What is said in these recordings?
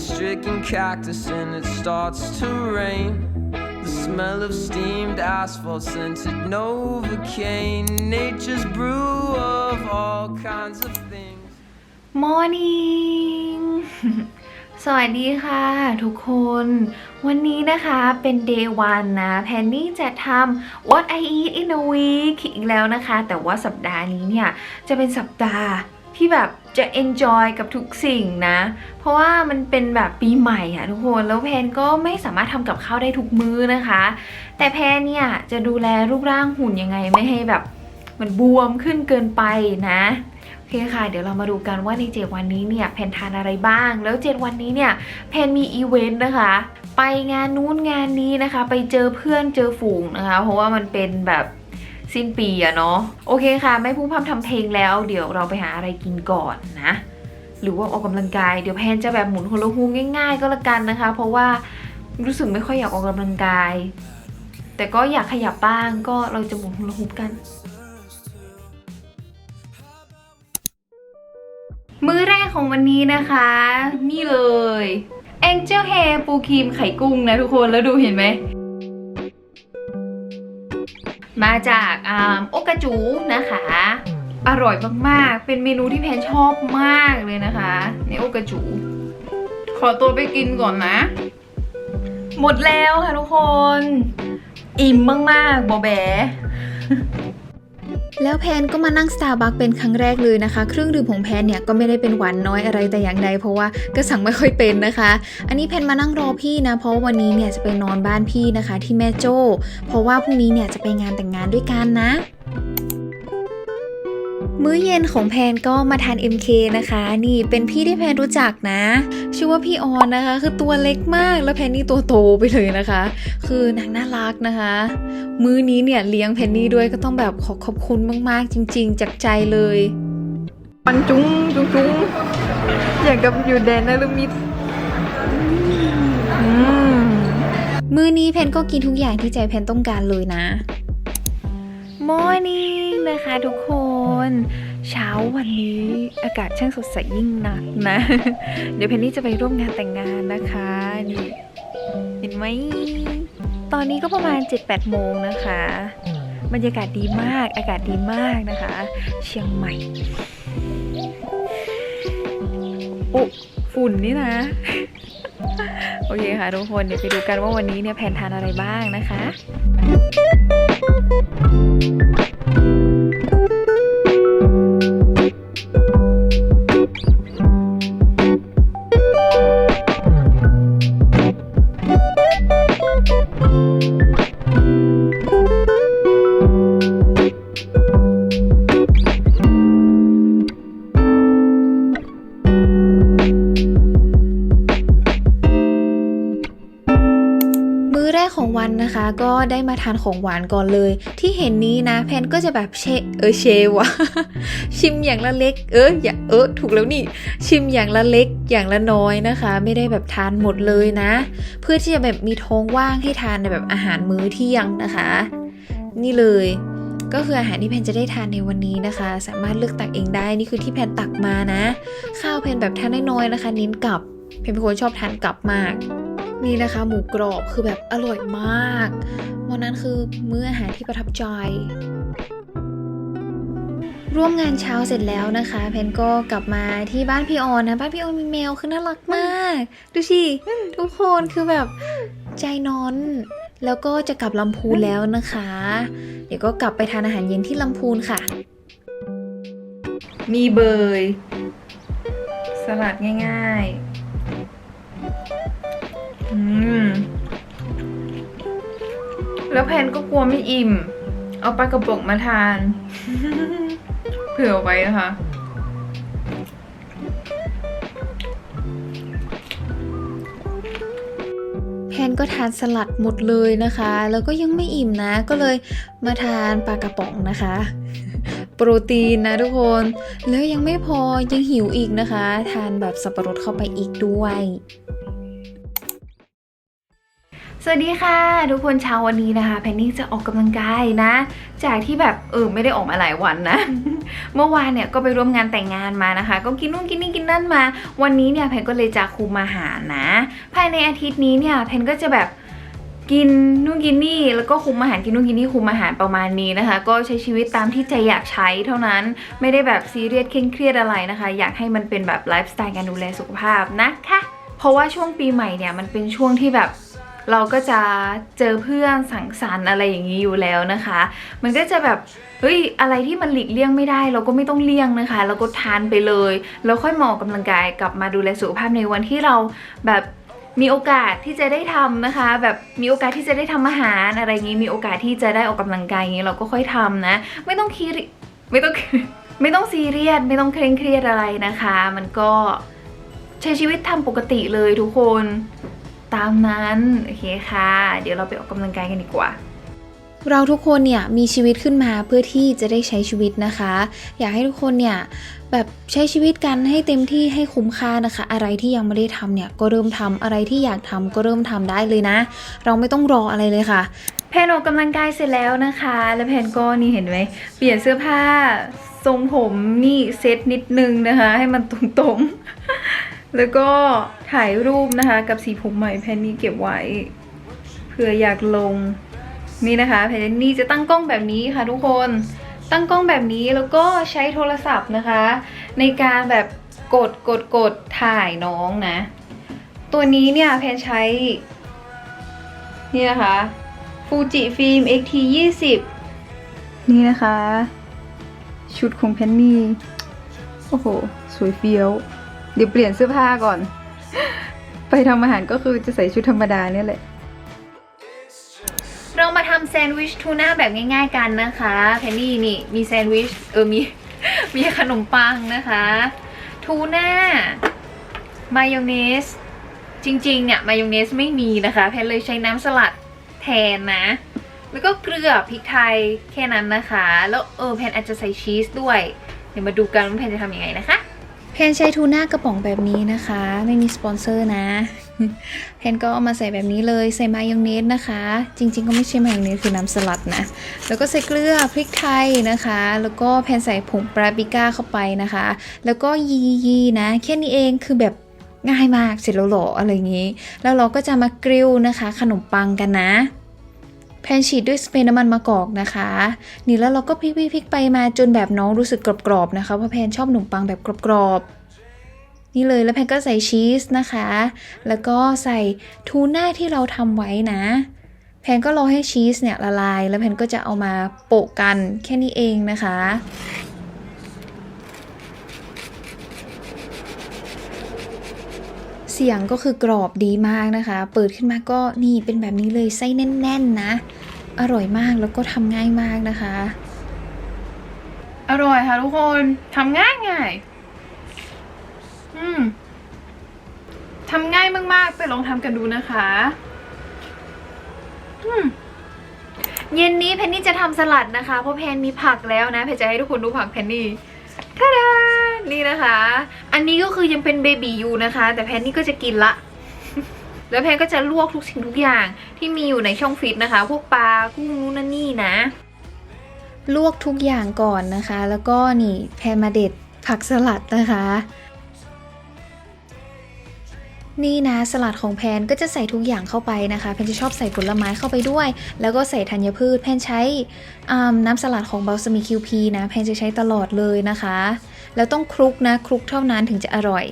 stricken cactus and it starts to rain. The smell of steamed asphalt scented Novocaine. Nature's brew of all kinds of things. Morning สวัสดีค่ะทุกคน วันนี้นะคะเป็น day one นะแพนนี่จะทำ what I eat in a week อีกแล้วนะคะ แต่ว่าสัปดาห์นี้เนี่ย จะเป็นสัปดาห์ ที่แบบจะ enjoy กับทุกสิ่งนะ เพราะว่ามันเป็นแบบปีใหม่อะทุกคน แล้วแพนก็ไม่สามารถทำกับข้าวได้ทุกมื้อนะคะ แต่แพนเนี่ยจะดูแลรูปร่างหุ่นยังไงไม่ให้แบบมันบวมขึ้นเกินไปนะโอเคค่ะ เดี๋ยวเรามาดูกันว่าใน 7 วันนี้เนี่ยแพนทานอะไรบ้าง แล้ว 7 วันนี้เนี่ยแพนมีอีเวนต์นะคะ ไปงานนู้นงานนี้นะคะ ไปเจอเพื่อนเจอฝูงนะคะ เพราะว่ามันเป็นแบบ สิ้นปีอะเนาะโอเคค่ะ ไม่พุ่งพำทำเพลงแล้ว เดี๋ยวเราไปหาอะไรกินก่อนนะ หรือว่าออกกำลังกายเดี๋ยวแพนจะแบบหมุนโฮโลฮูง่าย ๆ ก็แล้วกันนะคะ เพราะว่ารู้สึกไม่ค่อยอยากออกกำลังกาย แต่ก็อยากขยับบ้างก็เราจะหมุนโฮโลฮูกันมื้อแรกของวันนี้นะคะ นี่เลย Angel Hair ปูครีมไข่กุ้งนะทุกคนแล้วดูเห็นไหม มาจากอ่าโอกาจูนะคะ อร่อยมากๆ เป็นเมนูที่แพนชอบมากเลยนะคะ ในโอกาจู ขอตัวไปกินก่อนนะ หมดแล้วค่ะทุกคน อิ่มมากๆบอแบ แล้วแพนก็มานั่งสตาร์บัคเป็นครั้งแรกเลยนะคะ เครื่องดื่มของแพนเนี่ยก็ไม่ได้เป็นหวานน้อยอะไรแต่อย่างใดเพราะว่าก็สั่งไม่ค่อยเป็นนะคะ อันนี้แพนมานั่งรอพี่นะ เพราะว่าวันนี้เนี่ยจะไปนอนบ้านพี่นะคะ ที่แม่โจ้ เพราะว่าพรุ่งนี้เนี่ยจะไปงานแต่งงานด้วยกันนะ มื้อเย็นของแพนก็มาทาน MK นะคะ นี่เป็นพี่ที่แพนรู้จักนะ ชื่อว่าพี่ออนนะคะ คือตัวเล็กมากแล้วแพนนี่ตัวโตไปเลยนะคะ คือนางน่ารักนะคะ มื้อนี้เนี่ยเลี้ยงเพนนี่ด้วยก็ต้องแบบขอขอบคุณมากๆ จริง ๆ จากใจเลยปันจุ้งจุ้งจุ้งอย่างกับอยู่แดนนลมิดอืมมื้อนี้เพนก็กินทุกอย่างที่ใจเพนต้องการเลยนะ มอร์นิ่นะคะทุกคน เช้าวันนี้อากาศช่างสดใสยิ่งหนักนะ เดี๋ยวเพนนี่จะไปร่วมงานแต่งงานนะคะ นี่เห็นไหม ตอนนี้ก็ประมาณ 7-8 โมงนะคะ บรรยากาศดีมากอากาศดีมากนะคะ เชียงใหม่โอ้ฝุ่นนี่นะ โอเคค่ะทุกคนเดี๋ยวไปดูกันว่าวันนี้เนี่ยแพนทานอะไรบ้างนะคะ Thank you. ก็ได้มาทานของหวานก่อนเลย ที่เห็นนี้นะแพนก็จะแบบเชเออเชวะชิมอย่างละเล็ก เอออย่าเออถูกแล้วนี่ ชิมอย่างละเล็กอย่างละน้อยนะคะ ไม่ได้แบบทานหมดเลยนะ เพื่อที่จะแบบมีท้องว่างให้ทานในแบบอาหารมื้อเที่ยงนะคะ นี่เลยก็คืออาหารที่แพนจะได้ทานในวันนี้นะคะ สามารถเลือกตักเองได้นี่คือที่แพนตักมานะ ข้าวแพนแบบทานน้อยๆนะคะ เน้นกับแพนเป็นคนชอบทานกับมาก นี่นะคะหมูกรอบคือแบบอร่อยมากวันนั้นคือมื้ออาหารที่ประทับใจ ร่วมงานเช้าเสร็จแล้วนะคะ เพนก็กลับมาที่บ้านพี่ออนนะ บ้านพี่ออนมีแมวคือน่ารักมาก ดูสิทุกคนคือแบบใจนอน แล้วก็จะกลับลำพูนแล้วนะคะ เดี๋ยวก็กลับไปทานอาหารเย็นที่ลำพูนค่ะ มีเบย สลัดง่าย ๆ อืม แล้วแพนก็กลัวไม่อิ่ม เอาปลากระป๋องมาทาน เผื่อไว้นะคะ แพนก็ทานสลัดหมดเลยนะคะ แล้วก็ยังไม่อิ่มนะ ก็เลยมาทานปลากระป๋องนะคะโปรตีนนะทุกคน แล้วยังไม่พอยังหิวอีกนะคะ ทานแบบสับปะรดเข้าไปอีกด้วย สวัสดีค่ะ ทุกคนเช้าวันนี้นะคะแพนนี่จะออกกำลังกายนะ จากที่แบบเออไม่ได้ออกมาหลายวันนะ เมื่อวานเนี่ยก็ไปร่วมงานแต่งงานมานะคะ ก็กินนู่นกินนี่กินนั่นมา วันนี้เนี่ยแพนก็เลยจะคุมอาหารนะ ภายในอาทิตย์นี้เนี่ยแพนก็จะแบบกินนู่นกินนี่แล้วก็คุมอาหารกินนู่นกินนี่คุมอาหารประมาณนี้นะคะ ก็ใช้ชีวิตตามที่ใจอยากใช้เท่านั้นไม่ได้แบบซีเรียสเคร่งเครียดอะไรนะคะ อยากให้มันเป็นแบบไลฟ์สไตล์การดูแลสุขภาพนะคะ เพราะว่าช่วงปีใหม่เนี่ยมันเป็นช่วงที่แบบ เราก็จะเจอเพื่อนสังสรรค์อะไรอย่างนี้อยู่แล้วนะคะ มันก็จะแบบเฮ้ยอะไรที่มันหลีกเลี่ยงไม่ได้ เราก็ไม่ต้องเลี่ยงนะคะ เราก็ทานไปเลย แล้วค่อยมาออกกำลังกายกลับมาดูแลสุขภาพในวันที่เราแบบมีโอกาสที่จะได้ทำนะคะ แบบมีโอกาสที่จะได้ทำอาหารอะไรอย่างนี้มีโอกาสที่จะได้ออกกำลังกายอย่างนี้เราก็ค่อยทำนะ ไม่ต้องคิดไม่ต้องไม่ต้องซีเรียสไม่ต้องเคร่งเครียดอะไรนะคะ มันก็ใช้ชีวิตทำปกติเลยทุกคน ตามนั้น โอเคค่ะ เดี๋ยวเราไปออกกำลังกายกันดีกว่า เราทุกคนเนี่ยมีชีวิตขึ้นมาเพื่อที่จะได้ใช้ชีวิตนะคะ อยากให้ทุกคนเนี่ยแบบใช้ชีวิตกันให้เต็มที่ให้คุ้มค่านะคะ อะไรที่ยังไม่ได้ทำเนี่ยก็เริ่มทำอะไรที่อยากทำก็เริ่มทำได้เลยนะ เราไม่ต้องรออะไรเลยค่ะ แพนออกกำลังกายเสร็จแล้วนะคะ แล้วแพนก็นี่เห็นไหมเปลี่ยนเสื้อผ้าทรงผมนี่เซตนิดนึงนะคะ ให้มันตรงๆ แล้วก็ถ่ายรูปนะคะกับสีผมใหม่แพนนี่เก็บไว้เผื่ออยากลงนี่นะคะแพนนี่จะตั้งกล้องแบบนี้ค่ะทุกคนตั้งกล้องแบบนี้แล้วก็ใช้โทรศัพท์นะคะ ในการแบบกดกดกดถ่ายน้องนะ ตัวนี้เนี่ยแพนใช้ นี่นะคะฟูจิฟิล์ม XT 20นี่นะคะ ชุดของแพนนี่ โอ้โห สวยเฟี้ยว เดี๋ยวเปลี่ยนเสื้อผ้าก่อน ไปทำอาหารก็คือจะใส่ชุดธรรมดาเนี่ยแหละ เรามาทำแซนด์วิชทูน่าแบบง่ายๆกันนะคะแพนนี่นี่มีแซนด์วิชเออมี มีขนมปังนะคะ ทูน่ามายองเนส จริงๆ เนี่ยมายองเนสไม่มีนะคะแพนเลยใช้น้ำสลัดแทนนะ แล้วก็เกลือพริกไทยแค่นั้นนะคะ แล้วเออแพนอาจจะใส่ชีสด้วย เดี๋ยวมาดูกันว่าแพนจะทำยังไงนะคะ แพนใช้ทูน่ากระป๋องแบบนี้นะคะ ไม่มีสปอนเซอร์นะแพนก็เอามาใส่แบบนี้เลยใส่มายองเนสนะคะ จริง ๆ ก็ไม่ใช่มายองเนสคือน้ำสลัดนะ แล้วก็ใส่เกลือพริกไทยนะคะ แล้วก็แพนใส่ผงปาปริก้าเข้าไปนะคะ แล้วก็ยียีๆนะแค่นี้เองคือแบบง่ายมากเสร็จแล้วหรออะไรอย่างนี้ แล้วเราก็จะมากริลนะคะ ขนมปังกันนะ แพนฉีดด้วยสเปรย์น้ำมันมะกอกนะคะ นี่แล้วเราก็พลิกๆๆไปมาจนแบบน้องรู้สึกกรอบๆนะคะเพราะแพนชอบขนมปังแบบกรอบๆนี่เลยแล้วแพนก็ใส่ชีสนะคะ แล้วก็ใส่ทูน่าที่เราทำไว้นะ แพนก็รอให้ชีสเนี่ยละลาย แล้วแพนก็จะเอามาโปะกันแค่นี้เองนะคะ สียงก็คือกรอบดีมากนะคะ เปิดขึ้นมาก็นี่เป็นแบบนี้เลยไส้แน่น ๆ นะ อร่อยมากแล้วก็ทำง่ายมากนะคะ อร่อยค่ะทุกคนทำง่ายง่ายอืมทำง่ายมาก ๆ ไปลองทำกันดูนะคะอืมเย็นนี้เพนนี่จะทำสลัดนะคะ เพราะแพนมีผักแล้วนะเพนจะให้ทุกคนดูผักแพนนี่ นี่นะคะ อันนี้ก็คือยังเป็นเบบีอยู่นะคะ แต่แพนนี่ก็จะกินละ แล้วแพนก็จะลวกทุกสิ่งทุกอย่างที่มีอยู่ในช่องฟิตนะคะ พวกปลากุ้งนู่นนั่นนี่นะ ลวกทุกอย่างก่อนนะคะ แล้วก็นี่แพนมาเด็ดผักสลัดนะคะ นี่นะสลัดของแพนก็จะใส่ทุกอย่างเข้าไปนะคะแพนจะชอบใส่ผลไม้เข้าไปด้วย แล้วก็ใส่ธัญพืชแพนใช้น้ำสลัดของบลซามิคิวพีนะแพนจะใช้ตลอดเลยนะคะ แล้วต้องคลุกนะคลุกเท่านั้นถึงจะอร่อย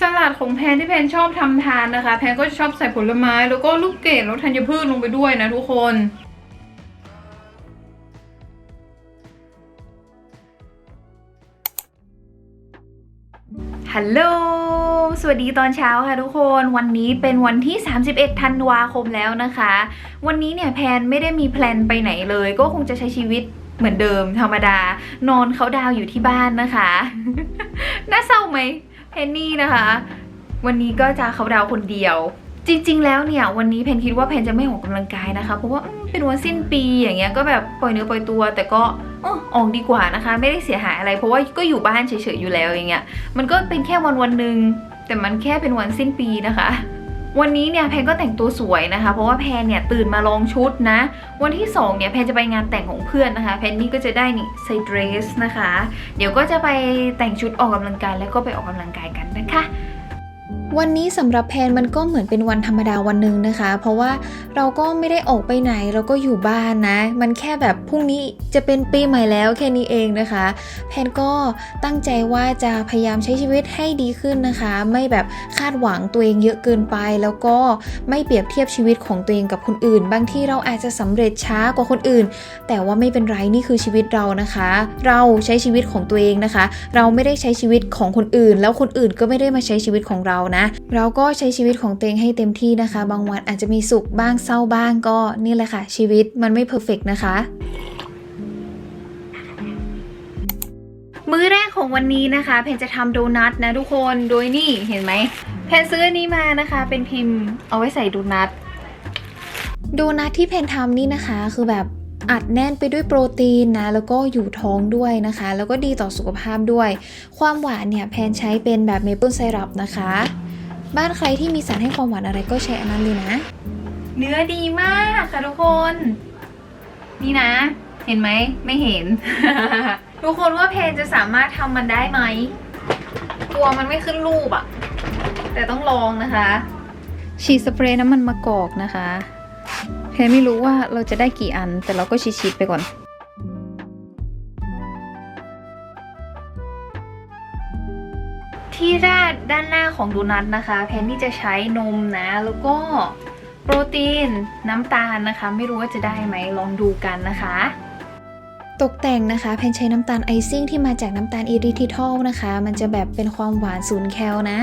สลัดของแพนที่แพนชอบทำทานนะคะ แพนก็ชอบใส่ผลไม้แล้วก็ลูกเกดแล้วธัญพืชลงไปด้วยนะทุกคน ฮัลโหล สวัสดีตอนเช้าค่ะทุกคน วันนี้เป็นวันที่ 31 ธันวาคมแล้วนะคะ วันนี้เนี่ยแพนไม่ได้มีแพลนไปไหนเลย ก็คงจะใช้ชีวิตเหมือนเดิมธรรมดา นอนเขาดาวอยู่ที่บ้านนะคะ น่าเศร้าไหมเพนนี่นะคะ วันนี้ก็จะเขาดาวคนเดียว จริง ๆ แล้วเนี่ย วันนี้เพนคิดว่าเพนจะไม่ออกกำลังกายนะคะ เพราะว่า เป็นวันสิ้นปีอย่างเงี้ยก็แบบปล่อยเนื้อปล่อยตัว แต่ก็อออกดีกว่านะคะ ไม่ได้เสียหายอะไร เพราะว่าก็อยู่บ้านเฉยๆอยู่แล้วอย่างเงี้ยมันก็เป็นแค่วันวันหนึ่งแต่มันแค่เป็นวันสิ้นปีนะคะวันนี้เนี่ยแพนก็แต่งตัวสวยนะคะ เพราะว่าแพนเนี่ยตื่นมาลองชุดนะ วันที่2เนี่ยแพนจะไปงานแต่งของเพื่อนนะคะ แพนนี่ก็จะได้นี่ใส่เดรสนะคะ เดี๋ยวก็จะไปแต่งชุดออกกำลังกายแล้วก็ไปออกกำลังกายกันนะคะ วันนี้สำหรับแพนมันก็เหมือนเป็นวันธรรมดาวันหนึ่งนะคะ เพราะว่าเราก็ไม่ได้ออกไปไหนเราก็อยู่บ้านนะ มันแค่แบบพรุ่งนี้จะเป็นปีใหม่แล้วแค่นี้เองนะคะ แพนก็ตั้งใจว่าจะพยายามใช้ชีวิตให้ดีขึ้นนะคะ ไม่แบบคาดหวังตัวเองเยอะเกินไป แล้วก็ไม่เปรียบเทียบชีวิตของตัวเองกับคนอื่น บางที่เราอาจจะสำเร็จช้ากว่าคนอื่น แต่ว่าไม่เป็นไรนี่คือชีวิตเรานะคะ เราใช้ชีวิตของตัวเองนะคะ เราไม่ได้ใช้ชีวิตของคนอื่น แล้วคนอื่นก็ไม่ได้มาใช้ชีวิตของเรานะเราก็ใช้ชีวิตของตัวเองให้เต็มที่นะคะ บางวันอาจจะมีสุขบ้างเศร้าบ้างก็นี่แหละค่ะ ชีวิตมันไม่เพอร์เฟกนะคะมื้อแรกของวันนี้นะคะ เพนจะทำโดนัทนะทุกคนโดยนี่เห็นไหม เพนซื้ออันนี้มานะคะ เป็นพิมพ์เอาไว้ใส่โดนัทโดนัทที่เพนทำนี่นะคะ คือแบบอัดแน่นไปด้วยโปรตีนนะ แล้วก็อยู่ท้องด้วยนะคะ แล้วก็ดีต่อสุขภาพด้วย ความหวานเนี่ย แพนใช้เป็นแบบเมเปิลไซรัปนะคะ บ้านใครที่มีสารให้ความหวานอะไรก็ใช้อันนั้นเลยนะ เนื้อดีมากค่ะทุกคน นี่นะ เห็นไหมไม่เห็น ทุกคนว่าเพนจะสามารถทำมันได้ไหมกลัวมันไม่ขึ้นรูปอะแต่ต้องลองนะคะ ฉีดสเปรย์น้ำมันมะกอกนะคะแพนไม่รู้ว่าเราจะได้กี่อัน แต่เราก็ฉีดๆไปก่อน ที่ราดด้านหน้าของโดนัทนะคะแพนนี่จะใช้นมนะ แล้วก็โปรตีนน้ำตาลนะคะ ไม่รู้ว่าจะได้ไหมลองดูกันนะคะตกแต่งนะคะแพนใช้น้ำตาลไอซิ่งที่มาจากน้ำตาลอิริทิทอลนะคะ มันจะแบบเป็นความหวานศูนย์แคลนะ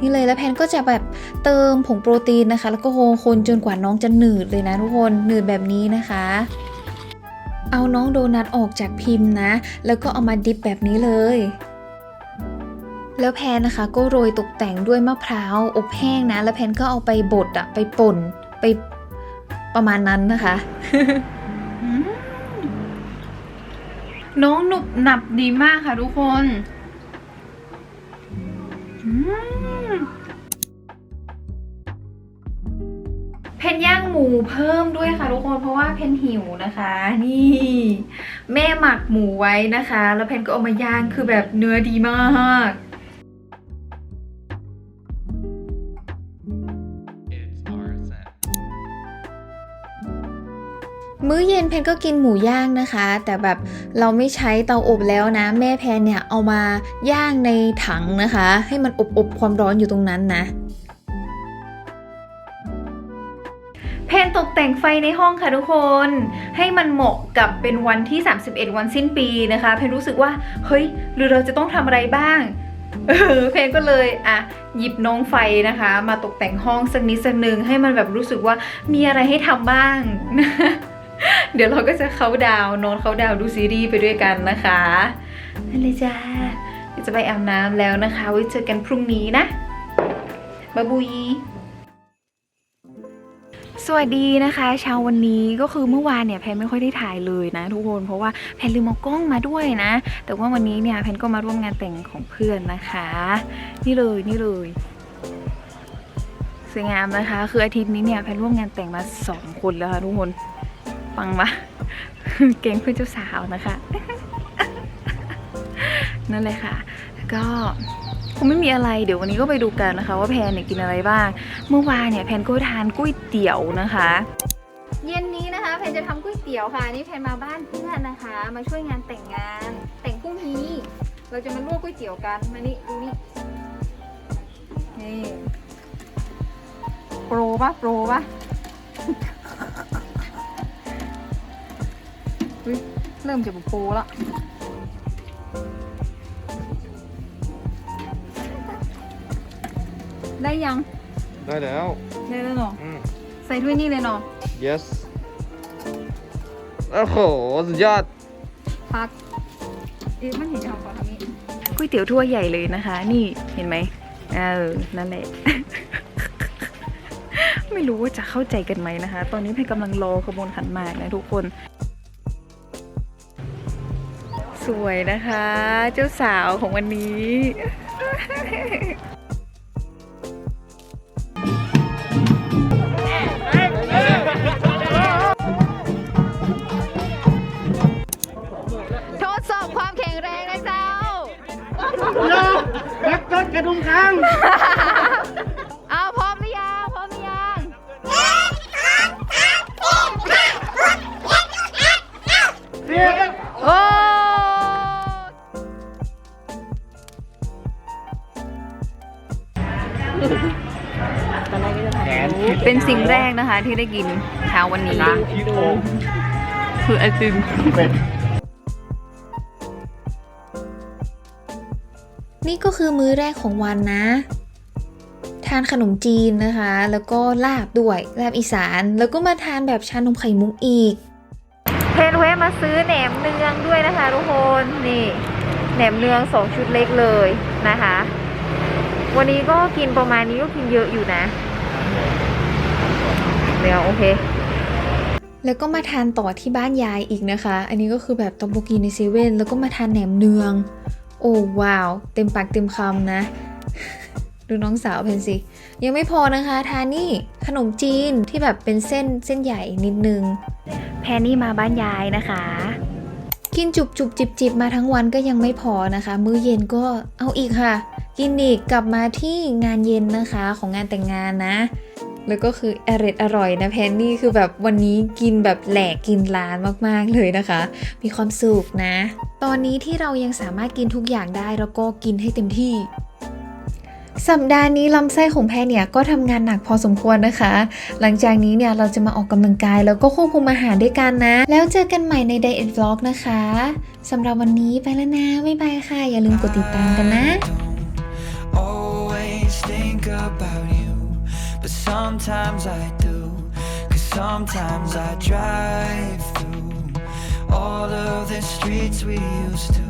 นี่เลยแล้วแพนก็จะแบบเติมผงโปรตีนนะคะ แล้วก็โฮคนจนกว่าน้องจะหนืดเลยนะทุกคนหนืดแบบนี้นะคะ เอาน้องโดนัทออกจากพิมพ์นะ แล้วก็เอามาดิปแบบนี้เลย แล้วแพนนะคะก็โรยตกแต่งด้วยมะพร้าวอบแห้งนะ แล้วแพนก็เอาไปบดอะไปป่นไปประมาณนั้นนะคะ น้องหนุบหนับดีมากค่ะทุกคนเพนย่างหมูเพิ่มด้วยค่ะทุกคนเพราะว่าเพนหิวนะคะ นี่ แม่หมักหมูไว้นะคะ แล้วเพนก็เอามาย่างคือแบบเนื้อดีมาก มื้อเย็นแพนก็กินหมูย่างนะคะ แต่แบบเราไม่ใช้เตาอบแล้วนะ แม่แพนเนี่ยเอามาย่างในถังนะคะ ให้มันอบอบความร้อนอยู่ตรงนั้นนะเพนตกแต่งไฟในห้องค่ะทุกคน ให้มันเหมาะกับเป็นวันที่ 31 วันสิ้นปีนะคะ เพนรู้สึกว่า เฮ้ย หรือเราจะต้องทำอะไรบ้างเออเพนก็เลยอะหยิบน้องไฟนะคะ มาตกแต่งห้องสักนิดสักหนึ่งให้มันแบบรู้สึกว่ามีอะไรให้ทำบ้าง เดี๋ยวเราก็จะเขาดาวนอนเขาดาวดูซีรีส์ไปด้วยกันนะคะนั่นเลยจ้าจะไปอาบน้ำแล้วนะคะ ไว้เจอกันพรุ่งนี้นะบ๊ายบุยสวัสดีนะคะเช้าวันนี้ก็คือเมื่อวานเนี่ยแพนไม่ค่อยได้ถ่ายเลยนะ ทุกคนเพราะว่าแพนลืมเอากล้องมาด้วยนะ แต่ว่าวันนี้เนี่ยแพนก็มาร่วมงานแต่งของเพื่อนนะคะ นี่เลยนี่เลยสวยงามนะคะ คืออาทิตย์นี้เนี่ยแพนร่วมงานแต่งมาสองคนแล้วค่ะทุกคน ฟังมาเก่งเพื่อนเจ้าสาวนะคะ นั่นเลยค่ะ ก็คงไม่มีอะไรเดี๋ยววันนี้ก็ไปดูกันนะคะ ว่าแพนเนี่ยกินอะไรบ้าง เมื่อวานเนี่ยแพนก็ทานก๋วยเตี๋ยวนะคะ เย็นนี้นะคะแพนจะทำก๋วยเตี๋ยวค่ะนี่แพนมาบ้านเพื่อนนะคะ มาช่วยงานแต่งงาน แต่งพรุ่งนี้ เราจะมาลวกก๋วยเตี๋ยวกันมานี่ดูนี่นี่โปรปะโปรปะ อุ๊ยเริ่มจะโปรละได้ยังได้แล้ว ได้แล้วเนาะอืม ใส่ถ้วยนี่เลยเนาะ yes โอ้โห สุดยอด พักเอ๊ะมันเห็นจะทำก่อนทำนี้ก๋วยเตี๋ยวถ้วยใหญ่เลยนะคะ นี่เห็นไหมเออนั่นแหละ ไม่รู้ว่าจะเข้าใจกันไหมนะคะ ตอนนี้เพนกำลังรอขบวนขันหมากนะทุกคน สวยนะคะ เจ้าสาวของวันนี้ สิ่งแรกนะคะที่ได้กินเช้าวันนี้ ที่โถงคือไอติมเป็ด นี่ก็คือมื้อแรกของวันนะ ทานขนมจีนนะคะ แล้วก็ลาบด้วยลาบอีสาน แล้วก็มาทานแบบชานมไข่มุกอีก เพนแวะมาซื้อแหนมเนืองด้วยนะคะทุกคนนี่แหนมเนืองสองชุดเล็กเลยนะคะ วันนี้ก็กินประมาณนี้ก็กินเยอะอยู่นะ เดี๋ยวโอเค แล้วก็มาทานต่อที่บ้านยายอีกนะคะ อันนี้ก็คือแบบตอกโบกีในเซเว่นแล้วก็มาทานแหนมเนือง โอ้ว้าว เต็มปากเต็มคำนะดูน้องสาวเพนสิ ยังไม่พอนะคะทานนี่ขนมจีนที่แบบเป็นเส้นเส้นใหญ่นิดนึง แพนนี่มาบ้านยายนะคะ กินจุบจุบจิบจิบมาทั้งวันก็ยังไม่พอนะคะ มื้อเย็นก็เอาอีกค่ะ กินอีกกลับมาที่งานเย็นนะคะของงานแต่งงานนะ แล้วก็คืออร่อยอร่อยนะแพนนี่คือแบบวันนี้กินแบบแหลกกินล้านมากๆเลยนะคะ มีความสุขนะ ตอนนี้ที่เรายังสามารถกินทุกอย่างได้แล้วก็กินให้เต็มที่สัปดาห์นี้ลำไส้ของแพรเนี่ยก็ทำงานหนักพอสมควรนะคะ หลังจากนี้เนี่ยเราจะมาออกกำลังกายแล้วก็ควบคุมอาหารด้วยกันนะ แล้วเจอกันใหม่ใน Diet Vlog นะคะสำหรับวันนี้ไปแล้วนะ บ๊ายบายค่ะ อย่าลืมกดติดตามกันนะ sometimes I do. Cause sometimes I drive through all of the streets we used to.